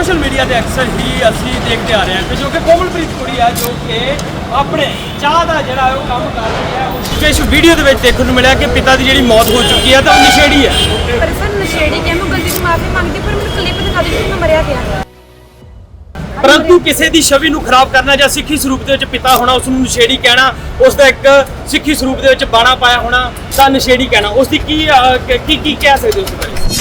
Social media ਤੇ ਅਕਸਰ ਹੀ ਅਸੀਂ ਦੇਖਦੇ ਆ ਰਹੇ ਹਾਂ ਕਿ ਜੋ ਕਿ ਕੋਮਲਪ੍ਰੀਤ ਕੁੜੀ ਹੈ ਜੋ ਕਿ ਆਪਣੇ ਚਾਹ ਦਾ ਜਿਹੜਾ ਉਹ ਕੰਮ ਕਰ ਰਹੀ ਹੈ ਉਸ ਇਸ ਵੀਡੀਓ ਦੇ ਵਿੱਚ ਦੇਖਣ ਨੂੰ ਮਿਲਿਆ ਕਿ ਪਿਤਾ ਦੀ ਜਿਹੜੀ ਮੌਤ ਹੋ ਚੁੱਕੀ ਹੈ ਤਾਂ ਉਹ ਨਸ਼ੇੜੀ ਹੈ। ਪਰ ਸਰ ਨਸ਼ੇੜੀ ਕਿ ਮੈਂ ਗਲਤੀ ਤੋਂ ਮਾਫੀ ਮੰਗਦੀ ਪਰ ਮੈਨੂੰ ਕਲਿੱਪ ਦਿਖਾ ਦਿਓ ਕਿ ਮੈਂ ਮਰਿਆ ਗਿਆ ਪਰੰਤੂ ਕਿਸੇ ਦੀ ਛਵੀ ਨੂੰ ਖਰਾਬ ਕਰਨਾ ਜਾਂ ਸਿੱਖੀ ਸਰੂਪ ਦੇ ਵਿੱਚ ਪਿਤਾ ਹੋਣਾ ਉਸ ਨੂੰ ਨਸ਼ੇੜੀ ਕਹਿਣਾ ਉਸ ਦਾ ਇੱਕ ਸਿੱਖੀ ਸਰੂਪ ਦੇ ਵਿੱਚ ਬਾਣਾ ਪਾਇਆ ਹੋਣਾ ਤਾਂ ਨਸ਼ੇੜੀ ਕਹਿਣਾ ਉਸ ਦੀ ਕੀ ਕ- ਕੀ ਕਹਿ ਸਕਦੇ ਹੋ ਬਾਰੇ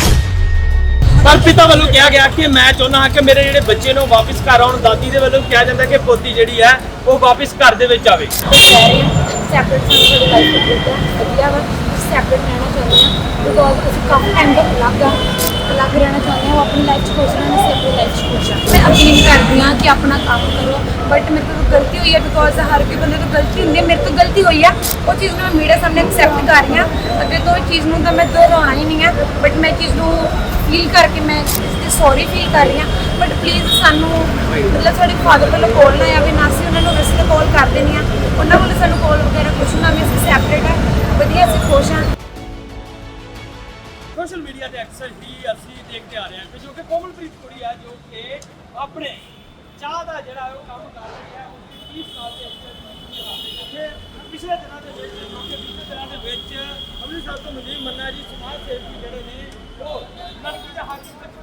ਪਰ ਪਿਤਾ ਵੱਲੋਂ ਕਿਹਾ ਗਿਆ ਕਿ ਮੈਂ ਚਾਹੁੰਦਾ ਹਾਂ ਕਿ ਮੇਰੇ ਜਿਹੜੇ ਬੱਚੇ ਨੇ ਉਹ ਵਾਪਸ ਘਰ ਆਉਣ। ਦਾਦੀ ਦੇ ਵੱਲੋਂ ਕਿਹਾ ਜਾਂਦਾ ਕਿ ਪੋਤੀ ਜਿਹੜੀ ਹੈ, ਉਹ ਵਾਪਸ ਘਰ ਦੇ ਵਿੱਚ ਆਵੇ। ਸੈਪਰੇਟ ਸਾਡੀ ਲਾਈਫ ਵਧੀਆ ਵਾ। ਸੈਪਰੇਟ ਰਹਿਣਾ ਚਾਹੁੰਦੇ ਹਾਂ ਬਿਕੋਜ਼ ਅਸੀਂ ਕਾਫੀ ਟਾਈਮ ਤੋਂ ਅਲੱਗ ਆ ਅਲੱਗ ਰਹਿਣਾ ਚਾਹੁੰਦੇ ਹਾਂ, ਉਹ ਆਪਣੀ ਲਾਈਫ 'ਚ ਖੁਸ਼ ਰਹਿਣਾ ਅਸੀਂ ਆਪਣੀ ਲਾਈਫ 'ਚ ਖੁਸ਼ ਹਾਂ ਮੈਂ ਅਪੀਲ ਕਰਦੀ ਹਾਂ ਕਿ ਆਪਣਾ ਕੰਮ ਕਰੋ ਬਟ ਮੇਰੇ ਤੋਂ ਗਲਤੀ ਹੋਈ ਹੈ ਬਿਕੋਜ਼ ਹਰ ਕੋਈ ਬੰਦੇ ਤੋਂ ਗਲਤੀ ਹੁੰਦੀ ਹੈ, ਮੇਰੇ ਤੋਂ ਗਲਤੀ ਹੋਈ ਆ। ਉਹ ਚੀਜ਼ ਨੂੰ ਮੈਂ ਮੀਡੀਆ ਸਾਹਮਣੇ ਐਕਸੈਪਟ ਕਰ ਰਹੀ ਹਾਂ। ਅੱਗੇ ਤੋਂ ਇਹ ਚੀਜ਼ ਨੂੰ ਤਾਂ ਮੈਂ ਦੁਹਰਾਉਣਾ ਹੀ ਨਹੀਂ ਹੈ ਬਟ ਮੈਂ ਚੀਜ਼ ਨੂੰ ਫੀਲ ਕਰਕੇ ਮੈਂ ਇਸ ਤੇ ਸੌਰੀ ਫੀਲ ਕਰ ਰਹੀ ਹਾਂ। ਬਟ ਪਲੀਜ਼ ਸਾਨੂੰ, ਮਤਲਬ ਸਾਡੇ ਫਾਦਰ ਵੱਲੋਂ ਕਾਲ ਨਾ ਆਵੇ ਨਾ ਅਸੀਂ ਉਹਨਾਂ ਨੂੰ ਵੈਸੇ ਤਾਂ ਕਾਲ ਕਰ ਦੇਣੀ ਆ ਉਹਨਾਂ ਵੱਲੋਂ ਸਾਨੂੰ ਕਾਲ ਵਗੈਰਾ ਕੁਛ ਨਾ, ਵੀ ਅਸੀਂ ਸੈਪਰੇਟ ਆ। ਵਧੀਆ, ਅਸੀਂ ਖੁਸ਼ ਹਾਂ। ਸੋਸ਼ਲ ਮੀਡੀਆ ਤੇ ਅਕਸਰ ਹੀ ਆ ਰਹੇ ਕਿ ਜੋ ਕਿ ਕੋਮਲਪ੍ਰੀਤ ਕੁੜੀ ਹੈ ਜੋ ਕਿ ਆਪਣੇ ਚਾਹ ਦਾ ਜਿਹੜਾ ਉਹ ਕੰਮ ਕਰ ਰਹੀ ਹੈ, ਉਸ ਦੀ 30 ਸਾਲ ਦੇ ਅੰਦਰ ਪਿਛਲੇ ਦਿਨਾਂ ਦੇ ਵਿੱਚ, ਜੋ ਕਿ ਪਿਛਲੇ ਦਿਨਾਂ ਦੇ ਵਿੱਚ ਅੰਮ੍ਰਿਤਸਰ ਤੋਂ ਮੁਜੀਬ ਮੰਨਾ ਜੀ ਸਮਾਜ ਸੇਵੀ ਜਿਹੜੇ ਨੇ, ਉਹ ਲੜਕੀ ਦੇ ਹੱਕ ਵਿੱਚ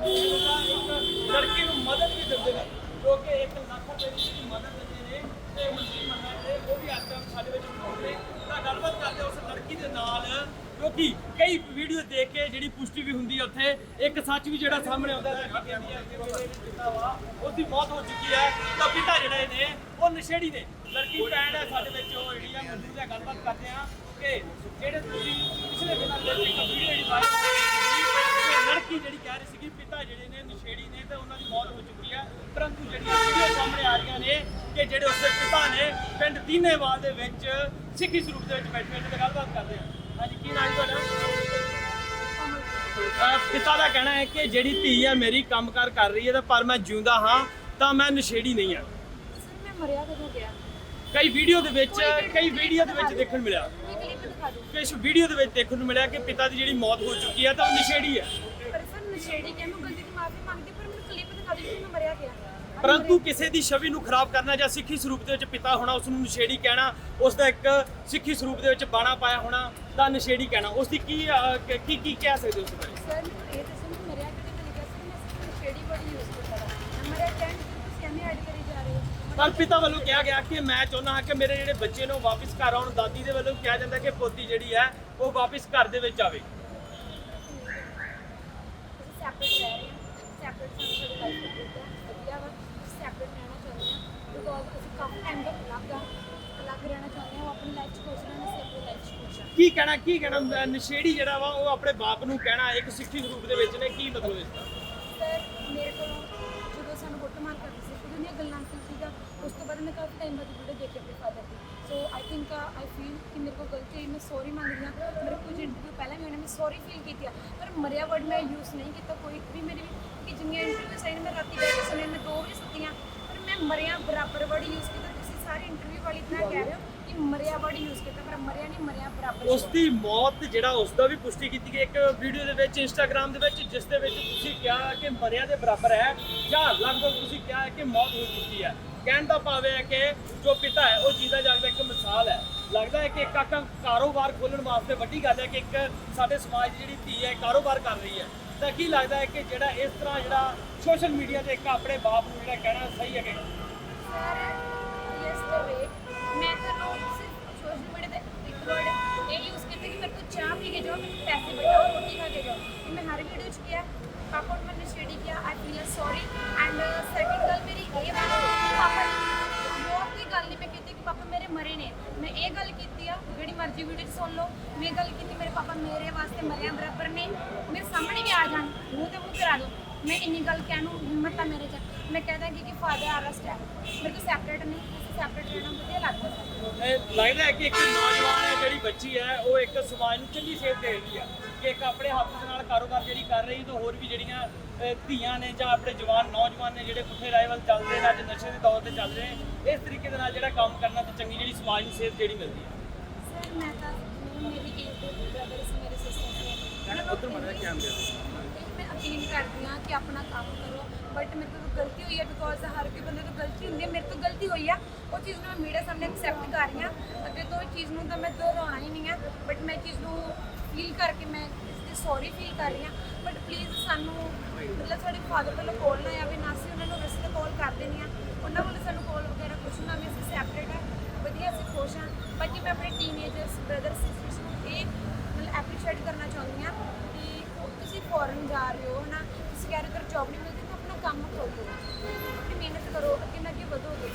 ਇੱਕ ਲੜਕੀ ਨੂੰ ਮਦਦ ਵੀ ਦਿੰਦੇ ਨੇ, ਜੋ ਕਿ 1 ਲੱਖ ਰੁਪਏ ਦੀ ਜਿਹੜੀ ਮਦਦ ਦਿੰਦੇ ਨੇ, ਤੇ ਮਨਜੀਤ ਮੰਨਾ ਦੇ ਉਹ ਵੀ ਅੱਜ ਸਾਡੇ ਵਿੱਚ ਮੌਜੂਦ ਨੇ ਤਾਂ ਗੱਲਬਾਤ ਕਰਦੇ ਉਸ ਲੜਕੀ ਦੇ ਨਾਲ ਕਿਉਂਕਿ ਕਈ ਵੀਡੀਓ ਦੇਖ ਕੇ ਜਿਹੜੀ ਪੁਸ਼ਟੀ ਵੀ ਹੁੰਦੀ ਹੈ ਉੱਥੇ, ਇੱਕ ਸੱਚ ਵੀ ਜਿਹੜਾ ਸਾਹਮਣੇ ਆਉਂਦਾ ਹੈ ਕਿ ਕਹਿੰਦੀ ਹੈ ਕਿ ਮੇਰੇ ਪਿਤਾ ਵਾ, ਉਹਦੀ ਮੌਤ ਹੋ ਚੁੱਕੀ ਹੈ। ਤਾਂ ਪਿਤਾ ਜਿਹੜੇ ਨੇ ਉਹ ਨਸ਼ੇੜੀ ਨੇ। ਲੜਕੀ ਭੈਣ ਹੈ, ਸਾਡੇ ਵਿੱਚ ਉਹ ਜਿਹੜੀ ਆ ਮੌਜੂਦ ਹੈ, ਗੱਲਬਾਤ ਕਰਦੇ ਆ ਕਿ ਜਿਹੜੇ ਤੁਸੀਂ ਪਿਛਲੇ ਦਿਨਾਂ ਦੇ ਵਿੱਚ ਇੱਕ ਵੀਡੀਓ ਜਿਹੜੀ ਵਾਇਰਲ ਹੋਈ ਲੜਕੀ ਜਿਹੜੀ ਕਹਿ ਰਹੀ ਸੀ ਕਿ ਪਿਤਾ ਜਿਹੜੇ ਨੇ ਨਸ਼ੇੜੀ ਨੇ ਤੇ ਉਹਨਾਂ ਦੀ ਮੌਤ ਹੋ ਚੁੱਕੀ ਹੈ। ਪਰੰਤੂ ਜਿਹੜੀਆਂ ਵੀਡੀਓ ਸਾਹਮਣੇ ਆ ਰਹੀਆਂ ਨੇ ਕਿ ਜਿਹੜੇ ਉਸਦੇ ਪਿਤਾ ਨੇ, ਪਿੰਡ ਦੀਨੇਵਾਲ ਦੇ ਵਿੱਚ ਸਿੱਖੀ ਸਰੂਪ ਦੇ ਵਿੱਚ ਬੈਠੇ ਨੇ ਤੇ ਗੱਲਬਾਤ ਕਰਦੇ ਆ। ਹਾਂਜੀ ਕੀ ਨਾਮ ਤੁਹਾਡਾ? ਅਹ ਪਿਤਾ ਦਾ ਕਹਿਣਾ ਹੈ ਕਿ ਜਿਹੜੀ ਧੀ ਹੈ ਮੇਰੀ ਕੰਮਕਾਰ ਕਰ ਰਹੀ ਹੈ ਤਾਂ ਪਰ ਮੈਂ ਜਿਉਂਦਾ ਹਾਂ ਤਾਂ ਮੈਂ ਨਸ਼ੇੜੀ ਨਹੀਂ ਹਾਂ। ਸਰ ਮੈਂ ਮਰਿਆ ਕਦੋਂ ਗਿਆ? ਕਈ ਵੀਡੀਓ ਦੇ ਵਿੱਚ ਕਈ ਵੀਡੀਓ ਦੇ ਵਿੱਚ ਦੇਖਣ ਮਿਲਿਆ। ਕੋਈ ਕਲਿੱਪ ਦਿਖਾ ਦਿਓ। ਕਿ ਇਸ ਵੀਡੀਓ ਦੇ ਵਿੱਚ ਦੇਖਣ ਨੂੰ ਮਿਲਿਆ ਕਿ ਪਿਤਾ ਦੀ ਜਿਹੜੀ ਮੌਤ ਹੋ ਚੁੱਕੀ ਹੈ ਤਾਂ ਉਹ ਨਸ਼ੇੜੀ ਹੈ। ਪਰ ਸਰ ਨਸ਼ੇੜੀ ਕਿ ਮੈਂ ਗਲਤੀ ਤੋਂ ਮਾਫੀ ਮੰਗਦੀ ਪਰ ਮੈਨੂੰ ਕਲਿੱਪ ਦਿਖਾ ਦਿਓ ਕਿ ਮੈਂ ਮਰਿਆ ਗਿਆ ਪਰੰਤੂ ਕਿਸੇ ਦੀ ਛਵੀ ਨੂੰ ਖਰਾਬ ਕਰਨਾ ਜਾਂ ਸਿੱਖੀ ਸਰੂਪ ਦੇ ਵਿੱਚ ਪਿਤਾ ਹੋਣਾ ਉਸ ਨੂੰ ਨਸ਼ੇੜੀ ਕਹਿਣਾ ਉਸ ਦਾ ਇੱਕ ਸਿੱਖੀ ਸਰੂਪ ਦੇ ਵਿੱਚ ਬਾਣਾ ਪਾਇਆ ਹੋਣਾ ਤਾਂ ਨਸ਼ੇੜੀ ਕਹਿਣਾ ਉਸ ਦੀ ਕੀ ਕ- ਕੀ ਕਹਿ ਸਕਦੇ ਹੋ ਉਸ ਬਾਰੇ? ਸਰ ਮੈਨੂੰ ਇਹ ਦੱਸੋ ਮੈਂ ਮਰਿਆ ਕਿਹੜੀ ਤਰੀਕੇ ਸੇ ਮੈਂ ਸਿਰਫ ਨਸ਼ੇੜੀ ਵਰਡ ਯੂਜ਼ ਕਰਦਾ ਹਾਂ ਮੈਂ ਮਰਿਆ ਟੈਂਟ ਤੁਸੀਂ ਕਿਵੇਂ ਐਡ ਕਰੀ ਜਾ ਰਹੇ ਹੋ? ਪਰ ਪਿਤਾ ਵੱਲੋਂ ਕਿਹਾ ਗਿਆ ਕਿ ਮੈਂ ਚਾਹੁੰਦਾ ਹਾਂ ਕਿ ਮੇਰੇ ਜਿਹੜੇ ਬੱਚੇ ਨੇ ਵਾਪਸ ਘਰ ਆਉਣ। ਦਾਦੀ ਦੇ ਵੱਲੋਂ ਕਿਹਾ ਜਾਂਦਾ ਕਿ ਪੋਤੀ ਜਿਹੜੀ ਹੈ ਉਹ ਵਾਪਸ ਘਰ ਦੇ ਵਿੱਚ ਆਵੇ ਅਸੀਂ ਸੈਪਰੇਟ ਰਹਿ ਰਹੇ ਹਾਂ ਸੈਪਰੇਟ ਸਾਨੂੰ ਸਾਡੀ ਲਾਈਫ ਦੇ ਵਿੱਚ ਵਧੀਆ ਵਾ ਸੈਪਰੇਟ ਰਹਿਣਾ ਚਾਹੁੰਦੇ ਹਾਂ ਬਿਕੋਜ਼ ਅਸੀਂ ਕਾਫੀ ਟਾਈਮ ਤੋਂ ਅਲੱਗ ਆ ਅਲੱਗ ਰਹਿਣਾ ਚਾਹੁੰਦੇ ਹਾਂ ਉਹ ਆਪਣੀ ਲਾਈਫ 'ਚ ਖੁਸ਼ ਰਹਿਣਾ ਅਸੀਂ ਆਪਣੀ ਲਾਈਫ 'ਚ ਖੁਸ਼ ਹਾਂ ਕੀ ਕਹਿਣਾ ਕੀ ਕਹਿਣਾ ਨਸ਼ੇੜੀ ਜਿਹੜਾ ਵਾ, ਉਹ ਆਪਣੇ ਬਾਪ ਨੂੰ ਕਹਿਣਾ, ਇੱਕ ਸਿੱਖੀ ਸਰੂਪ ਦੇ ਵਿੱਚ ਨੇ, ਕੀ ਮਤਲਬ ਇਸ ਦਾ? ਸਰ, ਮੇਰੇ ਕੋਲੋਂ ਜਦੋਂ ਸਾਨੂੰ ਕੁੱਟਮਾਰ ਕਰਦੇ ਸੀ, ਉਦੋਂ ਦੀਆਂ ਗੱਲਾਂ ਸੀ ਸੀਗਾ, ਉਸ ਤੋਂ ਬਾਅਦ ਮੈਂ ਕਾਫੀ ਟਾਈਮ ਬਾਅਦ ਵੀਡੀਓ ਦੇਖੀ ਆਪਣੇ father the. So I think I feel ਕਿ ਮੇਰੇ ਕੋਲ ਗਲਤੀ ਹੋਈ, ਮੈਂ ਸੌਰੀ ਮੰਗਦੀ ਹਾਂ। ਮੇਰੇ ਕੁਝ ਇੰਟਰਵਿਊ ਪਹਿਲਾਂ ਵੀ ਉਹਨੇ ਮੈਂ ਸੌਰੀ ਫੀਲ ਕੀਤੀ ਆ। ਪਰ ਮਰਿਆ ਵਰਡ ਮੈਂ ਯੂਜ਼ ਨਹੀਂ ਕੀਤਾ ਕੋਈ ਵੀ ਮੇਰੀ ਕਿ ਜਿੰਨੀਆਂ ਇੰਟਰਵਿਊ ਸਾਈਨ ਮੈਂ ਰਾਤੀ ਬੈਠ ਕੇ ਸੁਣੀਆਂ ਮੈਂ ਦੋ ਵਜੇ ਸੁੱਤੀਆਂ ਪਰ ਮੈਂ ਮਰਿਆ, ਬਰਾਬਰ ਵਰਡ ਯੂਜ਼ ਕੀਤਾ। ਇੰਟਰਵਿਊ ਵਾਲੀ ਤਰ੍ਹਾਂ ਕਹਿ ਰਹੇ ਹੋ ਕਿ ਮਰਿਆ ਵਰਡ ਯੂਜ਼ ਕੀਤਾ ਪਰ ਮਰਿਆ ਨਹੀਂ ਮਰਿਆ ਬਰਾਬਰ ਉਸ ਦੀ ਮੌਤ ਜਿਹੜਾ ਉਸ ਦਾ ਵੀ ਪੁਸ਼ਟੀ ਕੀਤੀ ਗਈ ਇੱਕ ਵੀਡੀਓ ਦੇ ਵਿੱਚ ਇੰਸਟਾਗ੍ਰam ਦੇ ਵਿੱਚ ਜਿਸ ਦੇ ਵਿੱਚ ਤੁਸੀਂ ਕਿਹਾ ਕਿ ਮਰਿਆ ਦੇ ਬਰਾਬਰ ਹੈ ਜਾਂ ਲਗਭਗ ਤੁਸੀਂ ਕਿਹਾ ਹੈ ਕਿ ਮੌਤ ਹੋ ਚੁੱਕੀ ਹੈ। ਕਹਿਣ ਦਾ ਭਾਵ ਹੈ ਕਿ ਜੋ ਪਿਤਾ ਹੈ ਉਹ ਜੀਦਾ ਜਾਗਦਾ ਇੱਕ ਮਿਸਾਲ ਹੈ। ਲੱਗਦਾ ਹੈ ਕਿ ਇੱਕ ਕਾਕਾ ਕਾਰੋਬਾਰ ਖੋਲਣ ਵਾਸਤੇ ਵੱਡੀ ਗੱਲ ਹੈ ਕਿ ਇੱਕ ਸਾਡੇ ਸਮਾਜ ਦੀ ਜਿਹੜੀ ਧੀ ਹੈ ਕਾਰੋਬਾਰ ਕਰ ਰਹੀ ਹੈ। ਤਾਂ ਕੀ ਲੱਗਦਾ ਹੈ ਕਿ ਜਿਹੜਾ ਇਸ ਤਰ੍ਹਾਂ ਜਿਹੜਾ ਸੋਸ਼ਲ ਮੀਡੀਆ ਤੇ ਇੱਕ ਆਪਣੇ ਬਾਪ ਨੂੰ ਜਿਹੜਾ ਕਹਿਣਾ ਸਹੀ ਹੈ ਕਿ ਮੂੰਹ ਤੇ ਮੂੰਹ ਕਰਾ ਦਿਓ ਮੈਂ ਇੰਨੀ ਗੱਲ ਕਹਿਣ ਨੂੰ ਹਿੰਮਤ ਆ ਮੇਰੇ 'ਚ। ਮੈਂ ਕਹਿ ਕਿ ਕਿ ਫਾਦਰ ਅਰੈਸਟ ਹੈ। ਮੇਰੇ ਤੋਂ ਸੈਪਰੇਟ ਨਹੀਂ ਸੈਪਰੇਟ ਰਹਿਣਾ ਵਧੀਆ ਲੱਗਦਾ। ਲੱਗਦਾ ਹੈ ਕਿ ਇੱਕ ਨੌਜਵਾਨ ਹੈ ਜਿਹੜੀ ਬੱਚੀ ਹੈ ਉਹ ਇੱਕ ਸਮਾਜ ਨੂੰ ਚੰਗੀ ਸੇਧ ਦੇ ਰਹੀ ਹੈ। ਕਿ ਇੱਕ ਆਪਣੇ ਹੱਥ ਦੇ ਨਾਲ ਕਾਰੋਬਾਰ ਜਿਹੜੀ ਕਰ ਰਹੀ ਤੇ ਹੋਰ ਵੀ ਜਿਹੜੀਆਂ ਅਹ, ਧੀਆਂ ਨੇ ਜਾਂ ਆਪਣੇ ਜਵਾਨ ਨੌਜਵਾਨ ਨੇ ਜਿਹੜੇ ਪੁੱਠੇ ਰਾਹ ਵੱਲ ਚੱਲਦੇ ਨੇ ਅੱਜ ਨਸ਼ੇ ਦੇ ਦੌਰ ਤੇ ਚੱਲ ਰਹੇ ਨੇ ਇਸ ਤਰੀਕੇ ਦੇ ਨਾਲ ਜਿਹੜਾ ਕੰਮ ਕਰਨਾ ਤੇ ਚੰਗੀ ਜਿਹੜੀ ਸਮਾਜ ਨੂੰ ਸੇਧ ਜਿਹੜੀ ਮਿਲਦੀ ਹੈ। ਸਰ ਮੈਂ ਤਾਂ ਮੈਨੂੰ ਮੇਰੀ ਏਜ ਦੇ ਬ੍ਰਦਰਸ ਮੇਰੇ ਸਿਸਟਰਸ ਨੇ ਉੱਧਰ ਮੜਾ ਕੈਮਰੇ ਅਪੀਲ ਕਰਦੀ ਹਾਂ ਕਿ ਆਪਣਾ ਕੰਮ ਕਰੋ ਬਟ ਮੇਰੇ ਤੋਂ ਗਲਤੀ ਹੋਈ ਹੈ ਬਿਕੋਜ਼ ਹਰ ਕੋਈ ਬੰਦੇ ਤੋਂ ਗਲਤੀ ਹੁੰਦੀ ਹੈ, ਮੇਰੇ ਤੋਂ ਗਲਤੀ ਹੋਈ ਆ। ਉਹ ਚੀਜ਼ ਨੂੰ ਮੈਂ ਮੀਡੀਆ ਸਾਹਮਣੇ ਐਕਸੈਪਟ ਕਰ ਰਹੀ ਹਾਂ। ਅੱਗੇ ਤੋਂ ਇਹ ਚੀਜ਼ ਨੂੰ ਤਾਂ ਮੈਂ ਦੁਹਰਾਉਣਾ ਹੀ ਨਹੀਂ ਹੈ ਬਟ ਮੈਂ ਚੀਜ਼ ਨੂੰ ਫੀਲ ਕਰਕੇ ਮੈਂ ਇਸ ਦੀ ਸੌਰੀ ਫੀਲ ਕਰ ਰਹੀ ਹਾਂ। ਬਟ ਪਲੀਜ਼ ਸਾਨੂੰ, ਮਤਲਬ ਸਾਡੇ ਫਾਦਰ ਵੱਲੋਂ ਕਾਲ ਨਾ ਆਵੇ, ਨਾ ਸੀ ਉਹਨਾਂ ਨੂੰ ਵੈਸੇ ਤਾਂ ਕਾਲ ਕਰ ਦੇਣੀ ਆ ਉਹਨਾਂ ਵੱਲੋਂ ਸਾਨੂੰ ਕਾਲ ਵਗੈਰਾ ਕੁਛ ਨਾ ਵੀ ਅਸੀਂ ਸੈਪਰੇਟ ਹੈ ਵਧੀਆ, ਅਸੀਂ ਖੁਸ਼ ਹਾਂ। ਬਾਕੀ ਮੈਂ ਆਪਣੇ ਟੀਨੇਜਰਸ ਬ੍ਰਦਰ ਸਿਸਟਰਸ ਨੂੰ ਇਹ ਮਤਲਬ ਐਪਰੀਸ਼ੀਏਟ ਕਰਨਾ ਚਾਹੁੰਦੀ ਹਾਂ। ਤੁਸੀਂ ਫੋਰਨ ਜਾ ਰਹੇ ਹੋ ਹਨਾ? ਤੁਸੀਂ ਕਹਿ ਰਹੇ ਹੋ ਕਿ ਜੌਬ ਨਹੀਂ ਮਿਲਦੀ ਤਾਂ ਆਪਣਾ ਕੰਮ ਖੋਲੋ। ਆਪਣੀ ਮਿਹਨਤ ਕਰੋ ਅੱਗੇ ਨਾ ਅੱਗੇ ਵਧੋਗੇ।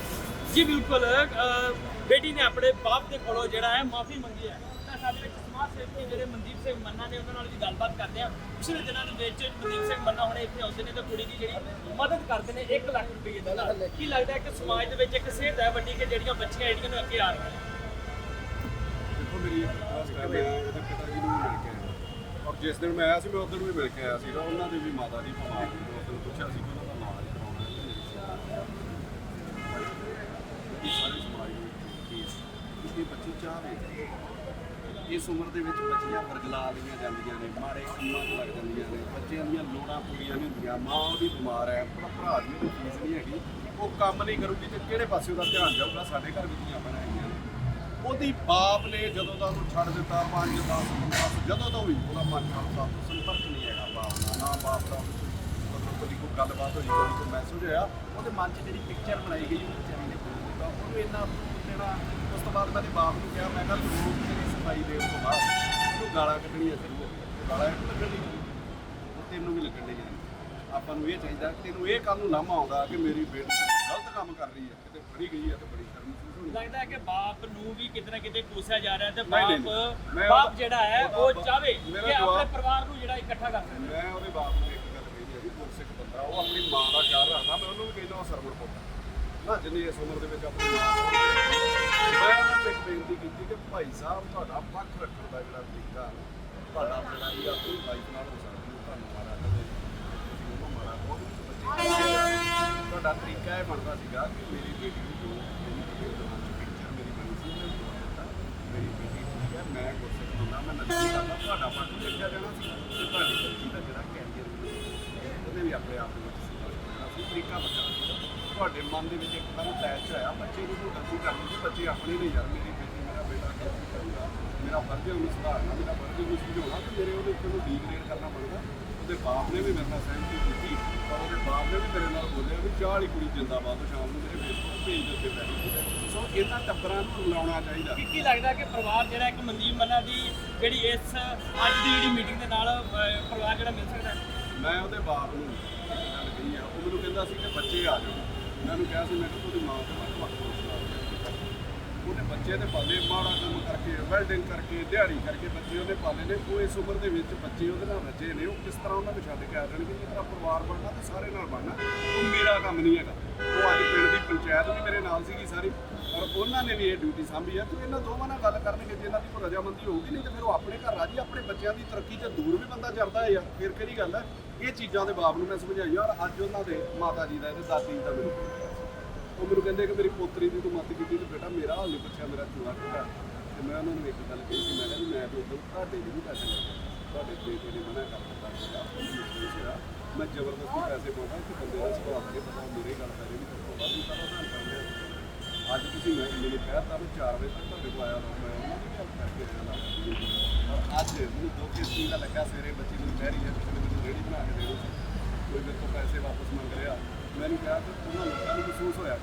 ਜੀ ਬਿਲਕੁਲ। ਅਹ, ਬੇਟੀ ਨੇ ਆਪਣੇ ਬਾਪ ਦੇ ਕੋਲੋਂ ਜਿਹੜਾ ਹੈ ਮਾਫੀ ਮੰਗੀ ਹੈ। ਤਾਂ ਸਾਡੇ ਵਿੱਚ ਸਮਾਜ ਸੇਵੀ ਜਿਹੜੇ ਮਨਦੀਪ ਸਿੰਘ ਮੰਨਾ ਨੇ ਉਹਨਾਂ ਨਾਲ ਵੀ ਗੱਲਬਾਤ ਕਰਦੇ ਆ ਪਿਛਲੇ ਦਿਨਾਂ ਦੇ ਵਿੱਚ ਮਨਦੀਪ ਸਿੰਘ ਮੰਨਾ ਹੁਣੇ ਇੱਥੇ ਆਉਂਦੇ ਨੇ ਤਾਂ ਕੁੜੀ ਦੀ ਜਿਹੜੀ ਮਦਦ ਕਰਦੇ ਨੇ 1 ਲੱਖ ਰੁਪਏ ਦੇ ਨਾਲ। ਕੀ ਲੱਗਦਾ ਹੈ ਕਿ ਸਮਾਜ ਦੇ ਵਿੱਚ ਇੱਕ ਸੇਧ ਹੈ ਵੱਡੀ ਕਿ ਜਿਹੜੀਆਂ ਬੱਚੀਆਂ ਜਿਹੜੀਆਂ ਨੂੰ ਅੱਗੇ ਆ ਰਹੀਆਂ ਨੇ? ਦੇਖੋ ਮੇਰੀ ਫਸਟ ਟਾਈਮ ਮੈਂ ਇਹਦੇ ਪਿਤਾ ਜੀ ਨੂੰ ਮਿਲ ਕੇ ਔਰ ਜਿਸ ਦਿਨ ਮੈਂ ਆਇਆ ਸੀ, ਮੈਂ ਉਦੋਂ ਵੀ ਮਿਲ ਕੇ ਆਇਆ ਸੀਗਾ। ਉਹਨਾਂ ਦੇ ਵੀ ਮਾਤਾ ਜੀ ਬਿਮਾਰ ਸੀ ਉਸ ਦਿਨ ਪੁੱਛਿਆ ਸੀ ਕਿ ਉਹਨਾਂ ਦਾ ਇਲਾਜ ਕਰਾਉਣਾ ਹੈ ਤੇ ਸਾਰੇ ਸਮਾਜ ਨੂੰ ਕੇਸ ਕਿ ਬੱਚੀ ਚਾਹਵੇ ਇਸ ਉਮਰ ਦੇ ਵਿੱਚ ਬੱਚੀਆਂ ਵਰਗਲਾ ਲਈਆਂ ਜਾਂਦੀਆਂ ਨੇ, ਮਾੜੇ ਕੰਮਾਂ 'ਚ ਲੱਗ ਜਾਂਦੀਆਂ ਨੇ, ਬੱਚਿਆਂ ਦੀਆਂ ਲੋੜਾਂ ਪੂਰੀਆਂ ਨਹੀਂ ਹੁੰਦੀਆਂ, ਮਾਂ ਉਹਦੀ ਬਿਮਾਰ ਹੈ ਭਰਾ ਭਰਾ ਦੀ ਕੋਈ ਫੀਸ ਨਹੀਂ ਹੈਗੀ, ਉਹ ਕੰਮ ਨਹੀਂ ਕਰੂਗੀ ਤੇ ਕਿਹੜੇ ਪਾਸੇ ਉਹਦਾ ਧਿਆਨ ਜਾਊਗਾ? ਸਾਡੇ ਘਰ ਵਿੱਚ ਨਹੀਂ ਆਪਣਾ ਉਹਦੀ ਬਾਪ ਨੇ ਜਦੋਂ ਦਾ ਉਹਨੂੰ ਛੱਡ ਦਿੱਤਾ 5 10 10 ਜਦੋਂ ਤੋਂ ਵੀ ਉਹਦਾ ਮਨ ਨਾਲ ਸਾਥ ਸੰਪਰਕ ਨਹੀਂ ਹੈਗਾ ਬਾਪ ਦਾ, ਨਾ ਬਾਪ ਦਾ। ਮਤਲਬ ਕਦੀ ਕੋਈ ਗੱਲਬਾਤ ਹੋਈ, ਕਦੀ ਕੋਈ ਮੈਸੇਜ ਹੋਇਆ, ਉਹਦੇ ਮਨ 'ਚ ਜਿਹੜੀ ਪਿਕਚਰ ਬਣਾਈ ਗਈ, ਉਹ ਵਿਚਾਰੀ ਨੇ ਬੋਲ ਦਿੱਤਾ। ਉਹਨੂੰ ਇੰਨਾ ਜਿਹੜਾ ਉਸ ਤੋਂ ਬਾਅਦ ਮੈਂ ਬਾਪ ਨੂੰ ਕਿਹਾ, ਮੈਂ ਕਿਹਾ ਤੂੰ ਤੇਰੀ ਸਫ਼ਾਈ ਦੇਣ ਤੋਂ ਬਾਅਦ ਉਹਨੂੰ ਗਾਲਾਂ ਕੱਢਣੀਆਂ ਸ਼ੁਰੂ ਹੋ ਗਈਆਂ। ਗਾਲਾਂ ਇਹਨੂੰ ਲੱਗਣ ਤੈਨੂੰ ਵੀ ਲੱਗਣ ਨਹੀਂ ਆਪਾਂ ਨੂੰ ਇਹ ਚਾਹੀਦਾ ਕਿ ਤੈਨੂੰ ਇਹ ਕੰਮ ਨੂੰ ਲਾਮਾ ਆਉਂਦਾ ਕਿ ਮੇਰੀ ਬੇਟੀ ਗਲਤ ਕੰਮ ਕਰ ਰਹੀ ਹੈ ਕਿਤੇ ਫੜੀ ਗਈ ਹੈ ਤੇ ਬੜੀ ਸ਼ਰਮ ਮਹਿਸੂਸ ਹੋਣੀ। ਲੱਗਦਾ ਹੈ ਕਿ ਬਾਪ ਨੂੰ ਵੀ ਕਿਤੇ ਨਾ ਕਿਤੇ ਕੋਸਿਆ ਜਾ ਰਿਹਾ ਤੇ ਨਹੀਂ, ਨਹੀਂ, ਬਾਪ ਮੈਂ ਬਾਪ ਜਿਹੜਾ ਹੈ ਉਹ ਉਹਦਾ- ਚਾਹਵੇ ਮੇਰਾ ਕਿ ਆਪਣੇ ਜਵਾਬ- ਪਰਿਵਾਰ ਨੂੰ ਜਿਹੜਾ ਇਕੱਠਾ ਕਰ ਸਕੇ ਮੈਂ ਉਹਦੇ ਬਾਪ ਨੂੰ ਇੱਕ ਗੱਲ ਕਹੀ ਹੈ ਵੀ ਗੁਰਸਿੱਖ ਬੰਦਾ ਉਹ ਆਪਣੀ ਮਾਂ ਦਾ ਖਿਆਲ ਰੱਖਦਾ ਮੈਂ ਉਹਨੂੰ ਵੀ ਕਹਿੰਦਾ ਉਹ ਸਰਵਣ ਪੁੱਤ ਨਾ ਜਿੰਨੀ ਇਸ ਉਮਰ ਦੇ ਵਿੱਚ ਆਪਣੀ ਮਾਂ ਨੂੰ ਮੈਂ ਉਹਨਾਂ ਨੂੰ ਇੱਕ ਬੇਨਤੀ ਕੀਤੀ ਕਿ ਭਾਈ ਸਾਹਿਬ ਤੁਹਾਡਾ ਪੱਖ ਰੱਖਣ ਦਾ ਜਿਹੜਾ ਤਰੀਕਾ ਤੁਹਾਡਾ ਜਿਹੜਾ ਇਹ ਆਪਣੀ ਲਾਈਫ ਨਾਲ ਹੋ ਸਕਦਾ ਤੁਹਾਨੂੰ ਮਾਰਾ ਕਦੇ ਤੁਸੀਂ ਉਹਨੂੰ ਮਾਰਾ ਉਹ ਵੀ ਬੱਚੇ ਤੁਹਾਡਾ ਤਰੀਕਾ ਇਹ ਬਣਦਾ ਸੀਗਾ ਕਿ ਮੇਰੀ ਬੇਟੀ ਨੂੰ ਜੋ ਮੇਰੀ ਪਿਕਚਰ ਮੇਰੀ ਬਣੀ ਸੀ, ਮੈਂ ਉਹ ਦਿੱਤਾ ਮੇਰੀ ਬੇਟੀ ਠੀਕ ਹੈ, ਮੈਂ ਗੁਰਸਿੱਖ ਬੰਦਾ ਮੈਂ ਨੱਚੀ ਕਰਦਾ ਤੁਹਾਡਾ ਪੱਖ ਰੱਖਿਆ ਜਾਣਾ ਸੀ ਤੇ ਤੁਹਾਡੀ ਬੱਚੀ ਦਾ ਜਿਹੜਾ ਕੈਰੀਅਰ ਉਹਨੇ ਵੀ ਆਪਣੇ ਆਪ ਨੂੰ ਸੀ, ਤਰੀਕਾ ਬੱਚਾ ਤੁਹਾਡੇ ਮਨ ਦੇ ਵਿੱਚ ਇੱਕਦਮ ਅਟੈਚ ਹੋਇਆ, ਬੱਚੇ ਨੂੰ ਕੋਈ ਗਲਤੀ ਕਰਨੀ ਸੀ, ਬੱਚੇ ਆਪਣੇ ਨਹੀਂ ਯਾਰ, ਮੇਰੀ ਬੇਟੀ, ਮੇਰਾ ਬੇਟਾ ਗਲਤੀ ਕਰੂਗਾ, ਮੇਰਾ ਫਰਜ਼ ਹੈ ਉਹਨੂੰ ਸੁਧਾਰਨਾ, ਮੇਰਾ ਫਰਜ਼ ਹੈ ਉਹਨੂੰ ਸਮਝਾਉਣਾ ਕਿ ਮੇਰੇ ਉਹਦੇ ਉੱਤੇ ਨੂੰ ਡੀਗ੍ਰੇਡ ਕਰਨਾ ਬਣਦਾ। ਉਹਦੇ ਬਾਪ ਨੇ ਵੀ ਮੇਰੇ ਨਾਲ ਸਹਿਮਤੀ ਦਿੱਤੀ ਪਰ ਉਹਦੇ ਬਾਪ ਨੇ ਵੀ ਮੇਰੇ ਨਾਲ ਬੋਲਿਆ ਵੀ ਚਾਹ ਵਾਲੀ ਕੁੜੀ ਜਿੰਦਾਬਾਦ ਸ਼ਾਮ ਨੂੰ ਮੇਰੇ ਫੇਸਬੁੱਕ ਪੇਜ ਦੇ ਉੱਤੇ ਪੈਣੀ ਸੋ ਇਹਨਾਂ ਟੱਬਰਾਂ ਨੂੰ ਲਾਉਣਾ ਚਾਹੀਦਾ। ਕੀ ਕੀ ਲੱਗਦਾ ਕਿ ਪਰਿਵਾਰ ਜਿਹੜਾ ਇੱਕ ਮਨਦੀਪ ਮੰਨਾ ਦੀ ਜਿਹੜੀ ਇਸ ਅੱਜ ਦੀ ਜਿਹੜੀ ਮੀਟਿੰਗ ਦੇ ਨਾਲ ਪਰਿਵਾਰ ਜਿਹੜਾ ਮਿਲ ਸਕਦਾ ਮੈਂ ਉਹਦੇ ਬਾਪ ਨੂੰ ਗੱਲ ਕਹੀ ਆ। ਉਹ ਮੈਨੂੰ ਕਹਿੰਦਾ ਸੀ ਕਿ ਬੱਚੇ ਆ ਜਾਓ। ਮੈਂ ਉਹਨੂੰ ਕਿਹਾ ਸੀ ਮੈਂ ਕਿ ਉਹਦੀ ਮਾਂ ਤੋਂ ਵੱਧ ਵੱਧ ਉਹਨੇ ਬੱਚੇ ਦੇ ਪਾਲੇ ਮਾੜਾ ਕੰਮ ਕਰਕੇ ਵੈਲਡਿੰਗ ਕਰਕੇ, ਦਿਹਾੜੀ ਕਰਕੇ ਬੱਚੇ ਉਹਨੇ ਪਾਲੇ ਨੇ, ਉਹ ਇਸ ਉਮਰ ਦੇ ਵਿੱਚ ਬੱਚੇ ਉਹਦੇ ਨਾਲ ਰੱਜੇ ਨੇ, ਉਹ ਕਿਸ ਤਰ੍ਹਾਂ ਉਹਨਾਂ ਨੂੰ ਛੱਡ ਕੇ ਆ ਜਾਣਗੇ ਜੇ ਤੇਰਾ ਪਰਿਵਾਰ ਬਣਨਾ ਤਾਂ ਸਾਰੇ ਨਾਲ ਬਣਨਾ, ਉਹ ਮੇਰਾ ਕੰਮ ਨਹੀਂ ਹੈਗਾ। ਉਹ ਅੱਜ ਪਿੰਡ ਦੀ ਪੰਚਾਇਤ ਵੀ ਮੇਰੇ ਨਾਲ ਸੀਗੀ ਸਾਰੀ, ਔਰ ਉਹਨਾਂ ਨੇ ਵੀ ਇਹ ਡਿਊਟੀ ਸਾਂਭੀ ਆ ਕਿ ਇਹਨਾਂ ਦੋਵਾਂ ਨਾਲ ਗੱਲ ਕਰਨਗੇ, ਜੇ ਇਹਨਾਂ ਦੀ ਕੋਈ ਰਜਾਮੰਦੀ ਹੋਊਗੀ, ਨਹੀਂ ਤੇ ਫਿਰ ਉਹ ਆਪਣੇ ਘਰ ਰਾਜੀ, ਆਪਣੇ ਬੱਚਿਆਂ ਦੀ ਤਰੱਕੀ ਤੇ ਦੂਰ ਵੀ ਬੰਦਾ ਚੜਦਾ ਹੈ ਯਾਰ ਫਿਰ ਕਿਹੜੀ ਗੱਲ ਹੈ ਇਹ ਚੀਜ਼ਾਂ ਦੇ ਬਾਪ ਨੂੰ ਮੈਂ ਸਮਝਾਈ ਔਰ ਅੱਜ ਉਹਨਾਂ ਦੇ ਮਾਤਾ ਜੀ ਦਾ, ਇਹਦੇ ਦਾਦੀ ਦਾ ਮੈਨੂੰ ਉਹ ਮੈਨੂੰ ਕਹਿੰਦੇ ਕਿ ਮੇਰੀ ਪੋਤਰੀ ਦੀ ਤੂੰ ਮੱਤ ਕੀਤੀ ਤੇ ਬੇਟਾ ਮੇਰਾ ਹਾਲ ਨਹੀਂ ਪੁੱਛਿਆ, ਮੇਰਾ ਚੂੜਾ ਟੁੱਟਾ ਤੇ ਮੈਂ ਉਹਨਾਂ ਨੂੰ ਇੱਕ ਗੱਲ ਕਹੀ ਕਿ ਮੈਂ ਕਿਹਾ ਵੀ ਮੈਂ ਤੇ ਉਦੋਂ ਤੁਹਾਡੇ ਲਈ ਨਹੀਂ ਪੈਸੇ ਲੈਣੇ ਤੁਹਾਡੇ ਬੇਟੇ ਨੇ ਮਨਾ ਕਰ ਦਿੱਤਾ ਸੀਗਾ। ਉਹ ਮੈਂ ਜ਼ਬਰਦਸਤੀ ਪੈਸੇ ਪਾਉਂਦਾ ਕਿ ਬੰਦੇ ਦਾ ਸੁਭਾਅ ਨਹੀਂ ਪਤਾ, ਮੇਰੇ ਗੱਲ ਕਰੇ ਨਹੀਂ ਤੋਂ ਬਾਅਦ ਵੀ ਸਾਰਾ ਧਿਆਨ ਕਰ ਲਿਆ। ਅੱਜ ਤੁਸੀਂ ਮੈਂ ਮੇਰੇ ਕਹਿ ਤਾ ਵੀ 4 ਵਜੇ ਤੱਕ ਤੁਹਾਡੇ ਕੋਲ ਆਇਆ ਤਾਂ ਮੈਂ ਉਹਨਾਂ ਦੀ ਗੱਲ ਕਰਕੇ ਆਇਆ ਨਾ ਅੱਜ ਮੈਨੂੰ ਦੋ ਕਿਸ਼ਤੀ ਦਾ ਲੱਗਾ ਸਵੇਰੇ ਬੱਚੇ ਨੂੰ ਕਹਿ ਰਹੀ ਹੈ ਕਿ ਮੈਨੂੰ ਰੇੜੀ ਬਣਾ ਕੇ ਦੇ ਦਿਓ। ਕੋਈ ਮੇਰੇ ਤੋਂ ਪੈਸੇ ਵਾਪਸ ਮੰਗ ਰਿਹਾ। ਮੈਨੂੰ ਕਿਹਾ ਕਿ ਉਹਨਾਂ ਲੋਕਾਂ ਨੂੰ ਮਹਿਸੂਸ ਹੋਇਆ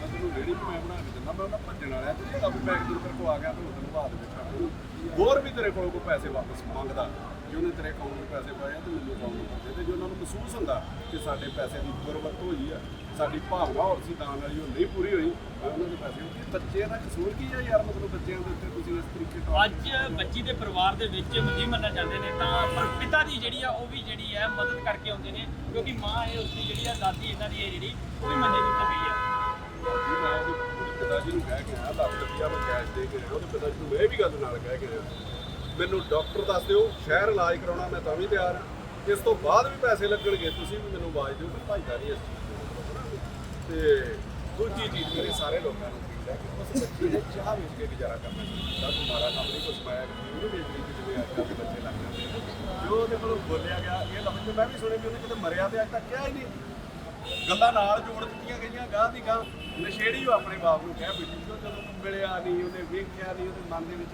ਮੈਂ ਤੈਨੂੰ ਰੇੜੀ ਮੈਂ ਬਣਾ ਕੇ ਦਿੰਦਾ, ਮੈਂ ਉਹਨਾਂ ਭੱਜਣ ਵਾਲਿਆ ਤੇ ਜੇ ਰੱਬ ਮੈਂ ਇੱਕ ਕੋ ਆ ਗਿਆ ਤਾਂ ਉਹਨੂੰ ਬਾਅਦ ਵਿੱਚ ਹੋਰ ਵੀ ਤੇਰੇ ਕੋਲੋਂ ਕੋਈ ਪੈਸੇ ਵਾਪਸ ਮੰਗਦਾ। ਜੇ ਉਹਨੇ ਤੇਰੇ ਅਕਾਊਂਟ ਵਿੱਚ ਪੈਸੇ ਪਾਏ ਆ ਤੇ ਮੈਨੂੰ ਅਕਾਊਂਟ ਵਿੱਚ ਦੇ ਤੇ ਜੇ ਉਹਨਾਂ ਨੂੰ ਮਹਿਸੂਸ ਹੁੰਦਾ ਕਿ ਸਾਡੇ ਪੈਸੇ ਦੀ ਦੁਰਵਰਤ ਹੋਈ ਆ ਸਾਡੀ ਭਾਵਨਾ ਹੋਰ ਸੀ ਦਾਨ ਵਾਲੀ ਉਹ ਨਹੀਂ ਪੂਰੀ ਹੋਈ ਮੈਂ ਉਹਨਾਂ ਦੇ ਪੈਸੇ ਉਹ ਬੱਚੇ ਦਾ ਕਸੂਰ ਕੀ ਆ ਯਾਰ? ਮਤਲਬ ਬੱਚਿਆਂ ਦੇ ਉੱਤੇ ਤੁਸੀਂ ਇਸ ਤਰੀਕੇ ਤੋਂ ਅੱਜ ਬੱਚੀ ਦੇ ਪਰਿਵਾਰ ਦੇ ਵਿੱਚ ਮਨਦੀਪ ਮੰਨਣਾ ਚਾਹੁੰਦੇ ਨੇ ਤਾਂ ਪਰ ਪਿਤਾ ਦੀ ਜਿਹੜੀ ਆ ਉਹ ਵੀ ਜਿਹੜੀ ਹੈ ਮਦਦ ਕਰਕੇ ਆਉਂਦੇ ਨੇ ਕਿਉਂਕਿ ਮਾਂ ਇਹ ਉਸਦੀ ਜਿਹੜੀ ਆ ਦਾਦੀ ਇਹਨਾਂ ਦੀ ਹੈ ਜਿਹੜੀ ਉਹ ਵੀ ਮੰਜੇ ਦੇ ਪਈ ਆ। ਪਿਤਾ ਜੀ ਨੂੰ ਕਹਿ ਕੇ ਆਇਆ ਲੱਖ ਰੁਪਈਆ ਮੈਂ ਕੈਸ਼ ਦੇ ਕੇ ਉਹਦੇ ਪਿਤਾ ਜੀ ਨੂੰ ਇਹ ਵੀ ਗੱਲ ਨਾਲ ਕਹਿ ਕੇ ਮੈਨੂੰ ਡਾਕਟਰ ਦੱਸ ਦਿਓ, ਸ਼ਹਿਰ ਇਲਾਜ ਕਰਾਉਣਾ, ਮੈਂ ਤਾਂ ਵੀ ਤਿਆਰ ਹਾਂ। ਇਸ ਤੋਂ ਬਾਅਦ ਵੀ ਪੈਸੇ ਲੱਗਣਗੇ, ਤੁਸੀਂ ਵੀ ਮੈਨੂੰ ਆਵਾਜ਼ ਦਿਓ ਮੈਂ ਭਾਈਦਾਰੀ ਇਸ ਚੀਜ਼ ਦੀ ਤੇ ਦੂਜੀ ਚੀਜ਼ ਮੇਰੇ, ਸਾਰੇ ਲੋਕਾਂ ਨੂੰ ਅਪੀਲ ਹੈ ਕਿ ਉਸ ਚਾਹ ਵੇਚ ਕੇ ਗੁਜ਼ਾਰਾ ਕਰਨਾ ਚਾਹੀਦਾ। ਤੁਹਾਡਾ ਕੰਮ ਨਹੀਂ ਕੁਛ ਪਾਇਆ, ਕਿ ਵੇਚ ਲਈ ਜਿਵੇਂ ਅੱਜ ਕੱਲ੍ਹ ਬੱਚੇ ਲੱਗ ਜਾਂਦੇ ਨੇ। ਜੋ ਉਹਦੇ ਕੋਲੋਂ ਬੋਲਿਆ ਗਿਆ, ਇਹ ਲਫ਼ਜ਼ ਮੈਂ ਵੀ ਸੁਣੇ ਵੀ ਉਹਨੇ ਕਿਤੇ ਮਰਿਆ ਤੇ ਅੱਜ ਤੱਕ ਕਿਹਾ ਹੀ ਨਹੀਂ। ਗੱਲਾਂ ਨਾਲ ਜੋੜ ਦਿੱਤੀਆਂ ਗਈਆਂ, ਗਾਹ ਦੀ ਗਾਹ। ਨਸ਼ੇੜੀ ਉਹ ਆਪਣੇ ਬਾਪ ਨੂੰ ਕਹਿ ਬੈਠੀ ਸੀ ਜਦੋਂ ਮਿਲਿਆ ਨਹੀਂ ਉਹਨੇ ਵੇਖਿਆ ਨਹੀਂ, ਉਹਦੇ ਮਨ ਦੇ ਵਿੱਚ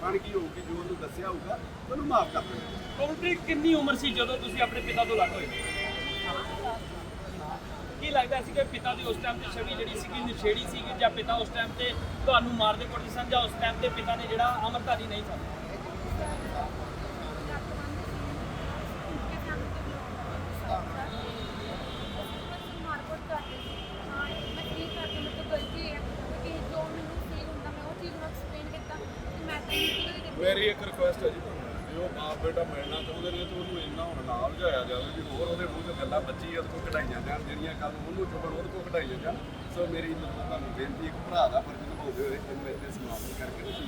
ਬਣ ਗਈ ਹੋਊਗੀ, ਜੋ ਉਹਨੂੰ ਦੱਸਿਆ ਹੋਊਗਾ, ਉਹਨੂੰ ਮਾਫ ਕਰ ਦੇਣਾ ਕੋਮਲਪ੍ਰੀਤ ਕਿੰਨੀ ਉਮਰ ਸੀ ਜਦੋਂ ਤੁਸੀਂ ਆਪਣੇ ਪਿਤਾ ਤੋਂ ਅਲੱਗ ਹੋਏ ਕੀ ਲੱਗਦਾ ਸੀ ਕਿ ਪਿਤਾ ਦੀ ਉਸ ਟਾਈਮ ਤੇ ਛਵੀ ਜਿਹੜੀ ਸੀਗੀ ਨਸ਼ੇੜੀ ਸੀਗੀ, ਜਾਂ ਪਿਤਾ ਉਸ ਟਾਈਮ ਤੇ ਤੁਹਾਨੂੰ ਮਾਰਦੇ ਕੁੱਟਦੇ ਸਨ ਜਾਂ ਉਸ ਟਾਈਮ ਤੇ ਪਿਤਾ ਨੇ ਜਿਹੜਾ ਅਮਰਧਾਰੀ ਨਹੀਂ ਸਨ ਮੇਰੀ ਇੱਕ ਰਿਕੁਐਸਟ ਹੈ ਜੀ ਤੁਹਾਨੂੰ ਜੇ ਉਹ ਬਾਪ ਬੇਟਾ ਮਿਲਣਾ ਚਾਹੁੰਦੇ ਨੇ ਤਾਂ ਉਹਨੂੰ ਇੰਨਾ ਹੁਣ ਨਾ ਉਲਝਾਇਆ ਜਾਵੇ ਵੀ ਹੋਰ ਉਹਦੇ ਮੂੰਹ 'ਚ ਗੱਲਾਂ ਬੱਚੀ ਉਹਦੇ ਕੋਲ ਕਢਾਈਆਂ ਜਾਣ, ਜਿਹੜੀਆਂ ਕੱਲ ਉਹਨੂੰ ਚੁੱਕਣ, ਉਹਦੇ ਕੋਲ ਕਢਾਈਆਂ ਜਾਣ। ਸੋ ਮੇਰੀ ਤੁਹਾਨੂੰ ਬੇਨਤੀ ਇੱਕ ਭਰਾ ਦਾ ਫਰਜ਼ ਨਿਭਾਉਂਦੇ ਹੋਏ, ਇਹਨੂੰ ਇੱਥੇ ਸਮਾਪਤ ਕਰਕੇ ਤੁਸੀਂ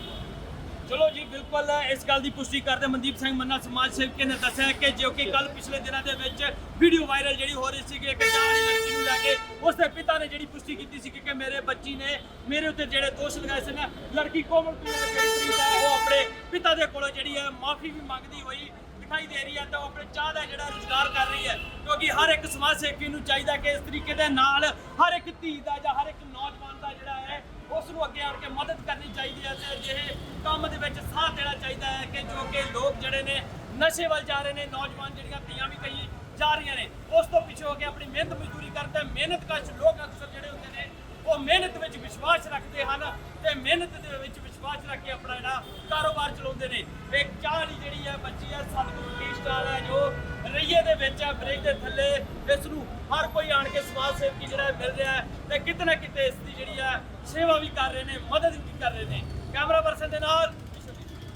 ਚਲੋ ਜੀ, ਬਿਲਕੁਲ ਇਸ ਗੱਲ ਦੀ ਪੁਸ਼ਟੀ ਕਰਦੇ ਮਨਦੀਪ ਸਿੰਘ ਮੰਨਾ ਸਮਾਜ ਸੇਵਕ ਨੇ ਦੱਸਿਆ ਕਿ ਜੋ ਕਿ ਕੱਲ ਪਿਛਲੇ ਦਿਨਾਂ ਦੇ ਵਿੱਚ ਵੀਡੀਓ ਵਾਇਰਲ ਜਿਹੜੀ ਹੋ ਰਹੀ ਸੀ ਕਿ ਇੱਕ ਜਾਣੀ ਲੜਕੀ ਨੂੰ ਲੈ ਕੇ, ਉਸ ਦੇ ਪਿਤਾ ਨੇ ਜਿਹੜੀ ਪੁਸ਼ਟੀ ਕੀਤੀ ਸੀ ਕਿ ਮੇਰੇ ਬੱਚੀ ਨੇ ਮੇਰੇ ਉੱਤੇ ਜਿਹੜੇ ਦੋਸ਼ ਲਗਾਏ ਸਨ ਲੜਕੀ ਕੋਮਲਪ੍ਰੀਤ ਜਿਹੜੀ ਹੈ। ਉਹ ਆਪਣੇ ਪਿਤਾ ਦੇ ਕੋਲੋਂ ਜਿਹੜੀ ਹੈ ਮਾਫੀ ਵੀ ਮੰਗਦੀ ਹੋਈ ਦਿਖਾਈ ਦੇ ਰਹੀ ਹੈ ਤਾਂ ਉਹ ਆਪਣੇ ਚਾਹ ਦਾ ਜਿਹੜਾ ਰੁਜ਼ਗਾਰ ਕਰ ਰਹੀ ਹੈ। ਕਿਉਂਕਿ ਹਰ ਇੱਕ ਸਮਾਜ ਸੇਵਕੀ ਨੂੰ ਚਾਹੀਦਾ ਕਿ ਇਸ ਤਰੀਕੇ ਦੇ ਨਾਲ ਹਰ ਇੱਕ ਧੀ ਦਾ ਜਾਂ ਹਰ ਇੱਕ ਨੌਜਵਾਨ ਦਾ ਜਿਹੜਾ ਹੈ ਉਸ ਨੂੰ ਅੱਗੇ ਆਣ ਕੇ ਮਦਦ ਕਰਨੀ ਚਾਹੀਦੀ ਹੈ ਤੇ ਅਜਿਹੇ ਕੰਮ ਦੇ ਵਿੱਚ ਸਾਥ ਦੇਣਾ ਚਾਹੀਦਾ ਹੈ ਕਿ ਜੋ ਕਿ ਲੋਕ ਜਿਹੜੇ ਨੇ ਨਸ਼ੇ ਵੱਲ ਜਾ ਰਹੇ ਨੇ, ਨੌਜਵਾਨ ਜਿਹੜੀਆਂ ਧੀਆਂ ਵੀ ਕਈ ਜਾ ਰਹੀਆਂ ਨੇ, ਉਸ ਤੋਂ ਪਿੱਛੇ ਹੋ ਕੇ ਆਪਣੀ ਮਿਹਨਤ ਮਜ਼ਦੂਰੀ ਕਰਦੇ ਮਿਹਨਤ ਕਸ਼ ਲੋਕ ਅਕਸਰ ਜਿਹੜੇ ਹੁੰਦੇ ਨੇ, ਉਹ ਮਿਹਨਤ ਵਿੱਚ ਵਿਸ਼ਵਾਸ ਰੱਖਦੇ ਹਨ ਤੇ ਮਿਹਨਤ ਦੇ ਵਿੱਚ ਵਿਸ਼ਵਾਸ ਰੱਖ ਕੇ ਆਪਣਾ ਜਿਹੜਾ ਕਾਰੋਬਾਰ ਚਲਾਉਂਦੇ ਨੇ। ਇੱਕ ਚਾਹ ਵਾਲੀ ਜਿਹੜੀ ਹੈ ਬੱਚੀ ਹੈ, ਸਤਿਗੁਰੂ ਟੀ ਸਟਾਲ ਹੈ, ਜੋ ਰਈਏ ਦੇ ਵਿੱਚ ਹੈ, ਬ੍ਰਿਜ ਦੇ ਥੱਲੇ ਇਸ ਨੂੰ ਹਰ ਕੋਈ ਆਣ ਕੇ ਸਮਾਜ ਸੇਵਕੀ ਜਿਹੜਾ ਮਿਲ ਰਿਹਾ ਹੈ ਤੇ ਕਿਤੇ ਨਾ ਕਿਤੇ ਇਸ ਦੀ ਜਿਹੜੀ ਹੈ ਸੇਵਾ ਵੀ ਕਰ ਰਹੇ ਨੇ ਮਦਦ ਵੀ ਕਰ ਰਹੇ ਨੇ। ਕੈਮਰਾ ਪਰਸਨ ਦੇ ਨਾਲ